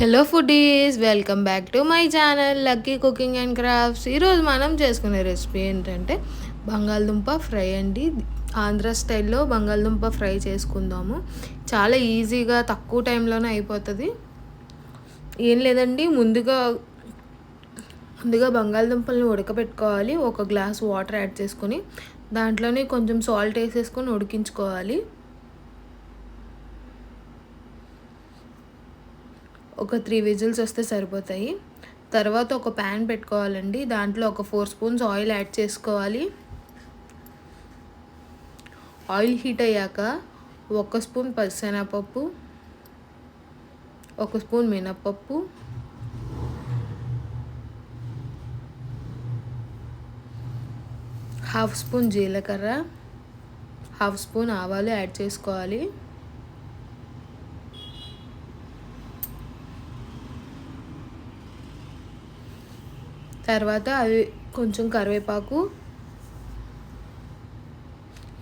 Hello foodies welcome back to my channel lucky cooking and crafts ఈరోజు మనం చేసుకునే recipe ఏంటంటే బంగాళదుంప ఫ్రై అండి. ఆంధ్ర స్టైల్లో బంగాళదుంప ఫ్రై చేసుకుందాము. చాలా ఈజీగా తక్కువ టైంలోనే అయిపోతుంది. ఏం లేదండి ముందుగా ముందుగా బంగాళదుంపల్ని ఉడకబెట్టుకోవాలి ఒక గ్లాస్ వాటర్ యాడ్ చేసుకొని దాంట్లోనే కొంచెం సాల్ట్ వేసేసుకొని ఉడికించుకోవాలి. ఒక త్రీ విజిల్స్ వస్తే సరిపోతాయి. తర్వాత ఒక ప్యాన్ పెట్టుకోవాలండి. దాంట్లో ఒక ఫోర్ స్పూన్స్ ఆయిల్ యాడ్ చేసుకోవాలి. ఆయిల్ హీట్ అయ్యాక ఒక స్పూన్ పచ్చిశనగపప్పు ఒక స్పూన్ మినప్పప్పు హాఫ్ స్పూన్ జీలకర్ర హాఫ్ స్పూన్ ఆవాలు యాడ్ చేసుకోవాలి. తర్వాత అవి కొంచెం కరివేపాకు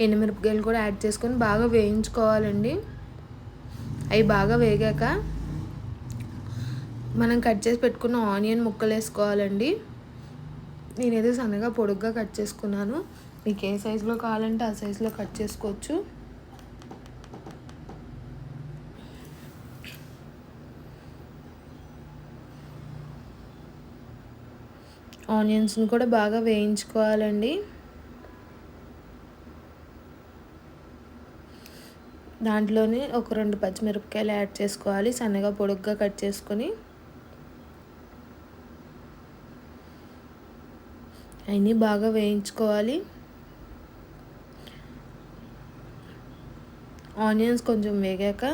ఎండుమిరపకాయలు కూడా యాడ్ చేసుకొని బాగా వేయించుకోవాలండి. అవి బాగా వేగాక మనం కట్ చేసి పెట్టుకున్న ఆనియన్ ముక్కలు వేసుకోవాలండి నేనైతే సన్నగా పొడుగ్గా కట్ చేసుకున్నాను. మీకు ఏ సైజులో కావాలంటే ఆ సైజులో కట్ చేసుకోవచ్చు. ఆనియన్స్ని కూడా బాగా వేయించుకోవాలండి. దాంట్లోనే ఒక రెండు పచ్చిమిరపకాయలు యాడ్ చేసుకోవాలి. సన్నగా పొడుగ్గా కట్ చేసుకొని. అవన్నీ బాగా వేయించుకోవాలి. ఆనియన్స్ కొంచెం వేగాక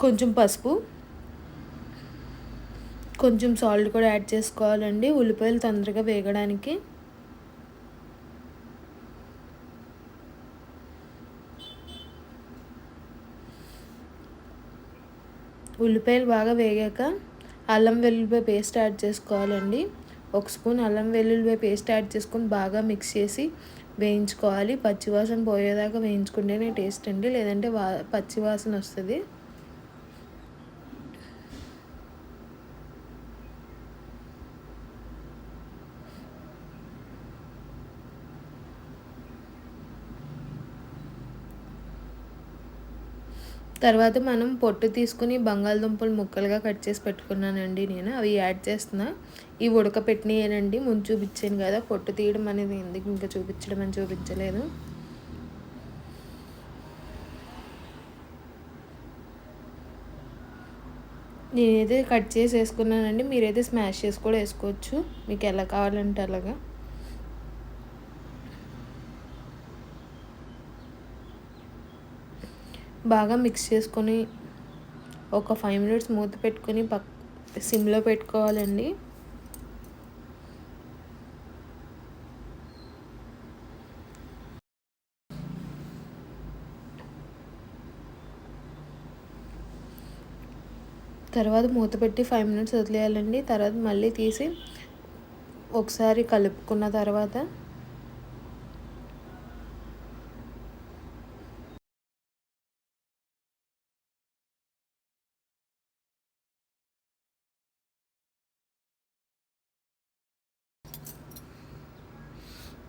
కొంచెం పసుపు కొంచెం సాల్ట్ కూడా యాడ్ చేసుకోవాలండి. ఉల్లిపాయలు తొందరగా వేగడానికి. ఉల్లిపాయలు బాగా వేగాక అల్లం వెల్లుల్లిపాయ పేస్ట్ యాడ్ చేసుకోవాలండి. ఒక స్పూన్ అల్లం వెల్లుల్లిపాయ పేస్ట్ యాడ్ చేసుకొని బాగా మిక్స్ చేసి వేయించుకోవాలి. పచ్చివాసన పోయేదాకా వేయించుకుంటేనే టేస్ట్ అండి. లేదంటే వా పచ్చివాసన వస్తుంది. తర్వాత మనం పొట్టు తీసుకుని బంగాళదుంపలు ముక్కలుగా కట్ చేసి పెట్టుకున్నానండి నేను. అవి యాడ్ చేస్తున్నా. ఇవి ఉడకపెట్టినాయనండి. ముందు చూపించాను కదా పొట్టు తీయడం అనేది ఎందుకు ఇంకా చూపించడం అని చూపించలేదు. నేనైతే కట్ చేసి వేసుకున్నానండి. మీరైతే స్మాష్ చేసి కూడా వేసుకోవచ్చు. మీకు ఎలా కావాలంటే అలాగా. బాగా మిక్స్ చేసుకొని ఒక ఫైవ్ మినిట్స్ మూత పెట్టుకొని పక్ సిమ్లో పెట్టుకోవాలండి. తర్వాత మూత పెట్టి ఫైవ్ మినిట్స్ వదిలేయాలండి. తర్వాత మళ్ళీ తీసి ఒకసారి కలుపుకున్న తర్వాత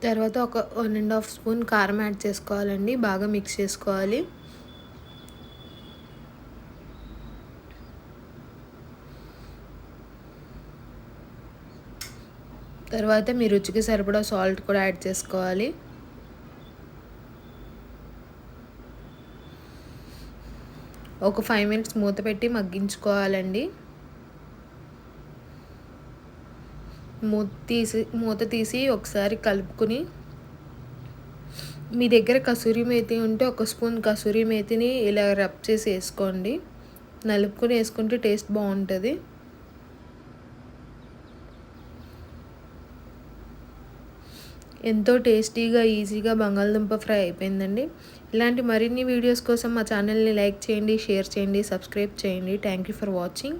తర్వాత ఒక వన్ అండ్ హాఫ్ స్పూన్ కారం యాడ్ చేసుకోవాలండి బాగా మిక్స్ చేసుకోవాలి. తర్వాత మీ రుచికి సరిపడా సాల్ట్ కూడా యాడ్ చేసుకోవాలి. ఒక ఫైవ్ మినిట్స్ మూత పెట్టి మగ్గించుకోవాలండి. మూత తీసి మూత తీసి ఒకసారి కలుపుకుని మీ దగ్గర కసూరి మేతి ఉంటే ఒక స్పూన్ కసూరి మేతిని ఇలా రబ్ చేసి వేసుకోండి. నలుపుకొని వేసుకుంటే టేస్ట్ బాగుంటుంది. ఎంతో టేస్టీగా ఈజీగా బంగాళదుంప ఫ్రై అయిపోయిందండి. ఇలాంటి మరిన్ని వీడియోస్ కోసం మా ఛానల్ని లైక్ చేయండి షేర్ చేయండి సబ్స్క్రైబ్ చేయండి. Thank you for watching